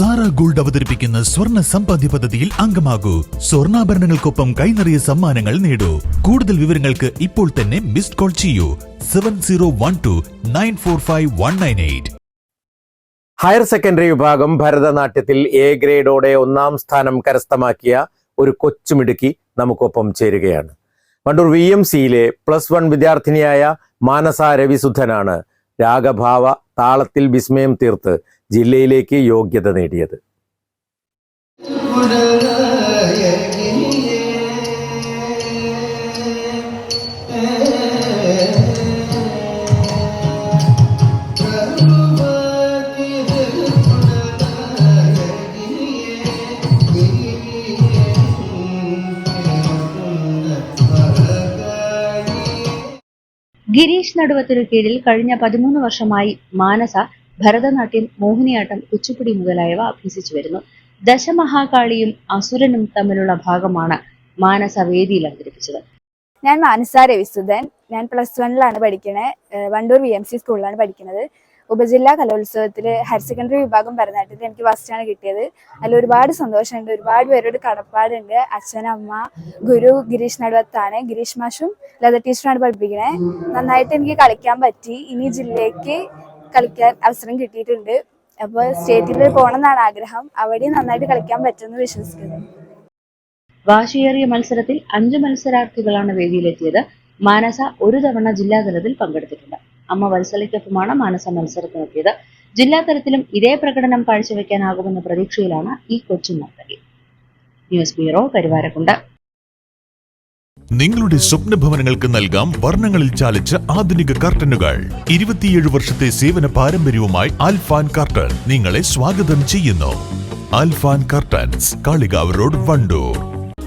Sara gold അവതരിപ്പിക്കുന്ന സ്വർണ സമ്പാദ്യ പദ്ധതിയിൽ അംഗമാകൂ. സ്വർണാഭരണങ്ങൾക്കൊപ്പം കൈനിറിയ സമ്മാനങ്ങൾ നേടൂ. കൂടുതൽ വിവരങ്ങൾക്ക് ഇപ്പോൾ തന്നെ മിസ്ഡ് കോൾ ചെയ്യൂ. Seven zero one two nine four five one nine eight. Higher secondary വിഭാഗം ഭരതനാട്യത്തിൽ എ ഗ്രേഡോടെ ഒന്നാം സ്ഥാനം കരസ്ഥമാക്കിയ ഒരു കൊച്ചുമിടുക്കി നമുക്കൊപ്പം ചേരുകയാണ്. വണ്ടൂർ വി എം സിയിലെ പ്ലസ് വൺ വിദ്യാർത്ഥിനിയായ മാനസ രവിസുധനാണ് രാഗഭാവ താളത്തിൽ വിസ്മയം തീർത്ത് ജില്ലയിലേക്ക് യോഗ്യത നേടിയത്. ഗിരീഷ് നടുവത്തിനു കീഴിൽ കഴിഞ്ഞ പതിമൂന്ന് വർഷമായി മാനസ ഭരതനാട്യം മോഹിനിയാട്ടം കുച്ചുപ്പിടി മുതലായവ അഭ്യസിച്ചു വരുന്നു. ദശമഹാകാളിയും അസുരനും തമ്മിലുള്ള ഭാഗമാണ് മാനസ വേദിയിൽ അവതരിപ്പിച്ചത്. ഞാൻ മാനസ രവിസുധൻ. ഞാൻ പ്ലസ് വണ്ണിലാണ് പഠിക്കുന്നത് വണ്ടൂർ വി എം സി സ്കൂളിലാണ് പഠിക്കുന്നത് ഉപജില്ലാ കലോത്സവത്തിൽ ഹയർ സെക്കൻഡറി വിഭാഗം ഭരതനാട്യത്തിൽ എനിക്ക് ഫസ്റ്റാണ് കിട്ടിയത്. അതിൽ ഒരുപാട് സന്തോഷമുണ്ട്. ഒരുപാട് പേരോട് കടപ്പാടുണ്ട്. അച്ഛൻ അമ്മ ഗുരു ഗിരീഷ് നടുവത്താണ്. ഗിരീഷ് മാഷും ലത ടീച്ചറാണ് പഠിപ്പിക്കണേ. നന്നായിട്ട് എനിക്ക് കളിക്കാൻ പറ്റി. ഇനി ജില്ലയ്ക്ക് കളിക്കാൻ അവസരം കിട്ടിയിട്ടുണ്ട്. അപ്പോൾ സ്റ്റേറ്റിൽ പോകണം എന്നാണ് ആഗ്രഹം. അവിടെയും നന്നായിട്ട് കളിക്കാൻ പറ്റുമെന്ന് വിശ്വസിക്കുന്നു. വാശിയേറിയ മത്സരത്തിൽ അഞ്ച് മത്സരാർത്ഥികളാണ് വേദിയിലെത്തിയത്. മാനസ ഒരു തവണ ജില്ലാതലത്തിൽ പങ്കെടുത്തിട്ടുണ്ട്. അമ്മ വത്സലയ്ക്കൊപ്പമാണ് മാനസ മത്സരത്തിനെത്തിയത് ജില്ലാതലത്തിലും ഇതേ പ്രകടനം കാഴ്ചവെക്കാനാകുമെന്ന പ്രതീക്ഷയിലാണ് ഈ കൊച്ചു നർത്തകി. News bureau Karuvarakundu. നിങ്ങളുടെ സ്വപ്ന ഭവനങ്ങൾക്ക് നൽകാം വർണങ്ങളിൽ ചാലിച്ച ആധുനിക കർട്ടനുകൾ. ഇരുപത്തിയേഴ് വർഷത്തെ സേവന പാരമ്പര്യവുമായി അൽഫാൻ കർട്ടൻ നിങ്ങളെ സ്വാഗതം ചെയ്യുന്നു. Alfan curtains Kalikavu road Wandoor.